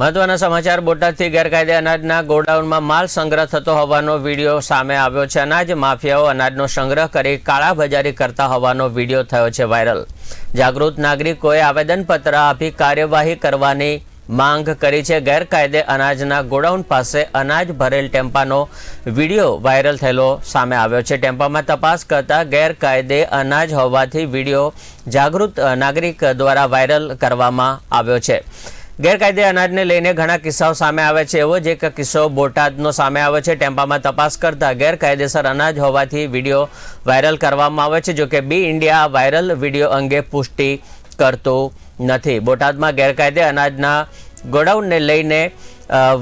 મહત્વના સમાચાર બોટાદથી ગેરકાયદે અનાજના ગોડાઉનમાં માલ સંગ્રહ થતો હોવાનો વીડિયો સામે આવ્યો છે. અનાજ માફિયાઓ અનાજનો સંગ્રહ કરી કાળાબજારી કરતા હોવાનો વીડિયો થયો છે વાયરલ. જાગૃત નાગરિકોએ આવેદનપત્ર આપી કાર્યવાહી કરવાની માંગ કરી છે. ગેરકાયદે અનાજના ગોડાઉન પાસે અનાજ ભરેલ ટેમ્પાનો વીડિયો વાયરલ થયેલો સામે આવ્યો છે. ટેમ્પામાં તપાસ કરતા ગેરકાયદે અનાજ હોવાથી વીડિયો જાગૃત નાગરિક દ્વારા વાયરલ કરવામાં આવ્યો છે. ગેરકાયદે અનાજને લઈને ઘણા કિસ્સાઓ સામે આવે છે. એવો જ એક કિસ્સો બોટાદનો સામે આવે છે. ટેમ્પામાં તપાસ કરતા ગેરકાયદેસર અનાજ હોવાથી વીડિયો વાયરલ કરવામાં આવે છે. જોકે બી ઇન્ડિયા વાયરલ વીડિયો અંગે પુષ્ટિ કરતું નથી. બોટાદમાં ગેરકાયદે અનાજના ગોડાઉનને લઈને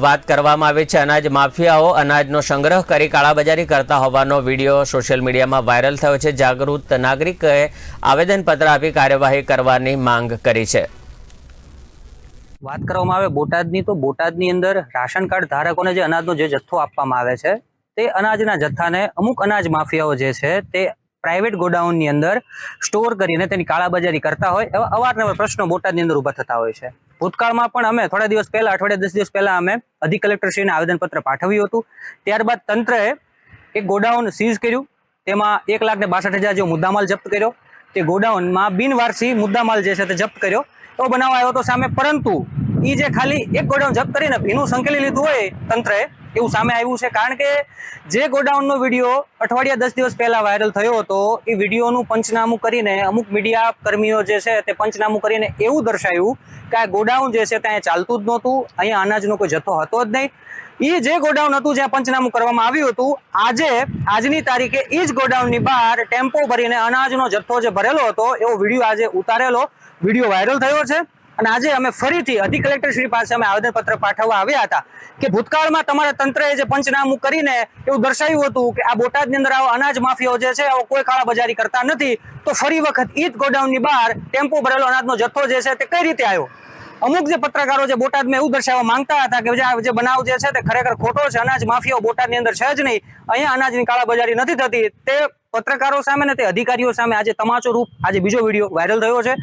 વાત કરવામાં આવી છે. અનાજ માફિયાઓ અનાજનો સંગ્રહ કરી કાળાબજારી કરતા હોવાનો વીડિયો સોશિયલ મીડિયામાં વાયરલ થયો છે. જાગૃત નાગરિકોએ આવેદનપત્ર આપી કાર્યવાહી કરવાની માંગ કરી છે. વાત કરવામાં આવે બોટાદની, તો બોટાદની અંદર રાશન કાર્ડ ધારકોને જે અનાજનો જે જથ્થો આપવામાં આવે છે, તે અનાજના જથ્થાને અમુક અનાજ માફિયાઓ જે છે, તે પ્રાઇવેટ ગોડાઉનની અંદર સ્ટોર કરીને તેની કાળાબજારી કરતા હોય, એવા અવારનવાર પ્રશ્નો બોટાદની અંદર ઊભા થતા હોય છે. ભૂતકાળમાં પણ અમે થોડા દિવસ પહેલા, અઠવાડિયા દસ દિવસ પહેલા અમે અધિક કલેક્ટરશ્રીને આવેદનપત્ર પાઠવ્યું હતું. ત્યારબાદ તંત્રએ એક ગોડાઉન સીઝ કર્યું. તેમાં એક લાખ ને બાસઠ હજાર જેવો મુદ્દામાલ જપ્ત કર્યો. તે ગોડાઉનમાં બિનવારસી મુદ્દામાલ જે છે તે જપ્ત કર્યો. એવો બનાવ આવ્યો હતો સામે. પરંતુ એ જે ખાલી એક ગોડાઉન જપ્ત કરીને ભીનું સંકેલી લીધું હોય તંત્રએ એવું સામે આવ્યું છે. કારણ કે જે ગોડાઉનનો વીડિયો અઠવાડિયા દસ દિવસ પહેલાં વાયરલ થયો હતો, એ વિડીયોનું પંચનામું કરીને અમુક મીડિયા કર્મીઓ જે છે તે પંચનામું કરીને એવું દર્શાવ્યું કે આ ગોડાઉન જે છે ત્યાં ચાલતું જ નહોતું, અહીંયા અનાજનો કોઈ જથ્થો હતો જ નહીં. એ જે ગોડાઉન હતું જ્યાં પંચનામું કરવામાં આવ્યું હતું, આજે, આજની તારીખે એ જ ગોડાઉનની બહાર ટેમ્પો ભરીને અનાજનો જથ્થો જે ભરેલો હતો, એવો વીડિયો આજે ઉતારેલો, વીડિયો વાયરલ થયો છે. અને આજે અમે ફરીથી અધિક કલેક્ટરશ્રી પાસે અમે આવેદનપત્ર પાઠવવા આવ્યા હતા કે ભૂતકાળમાં તમારા તંત્રએ જે પંચનામું કરીને એવું દર્શાવ્યું હતું કે આ બોટાદની અંદર આવો અનાજ માફિયાઓ જે છે, આવો કોઈ કાળાબજારી કરતા નથી, તો ફરી વખત ઈદ ગોડાઉનની બહાર ટેમ્પો ભરેલો અનાજનો જથ્થો જે છે તે કઈ રીતે આવ્યો? અમુક જે પત્રકારો જે બોટાદમાં એવું દર્શાવવા માંગતા હતા કે જે બનાવ જે છે તે ખરેખર ખોટો છે, અનાજ માફિયાઓ બોટાદની અંદર છે જ નહીં, અહીંયા અનાજની કાળાબજારી નથી થતી. તે પત્રકારો સામે ને તે અધિકારીઓ સામે આજે તમાચો રૂપ, આજે બીજો વીડિયો વાયરલ થયો છે.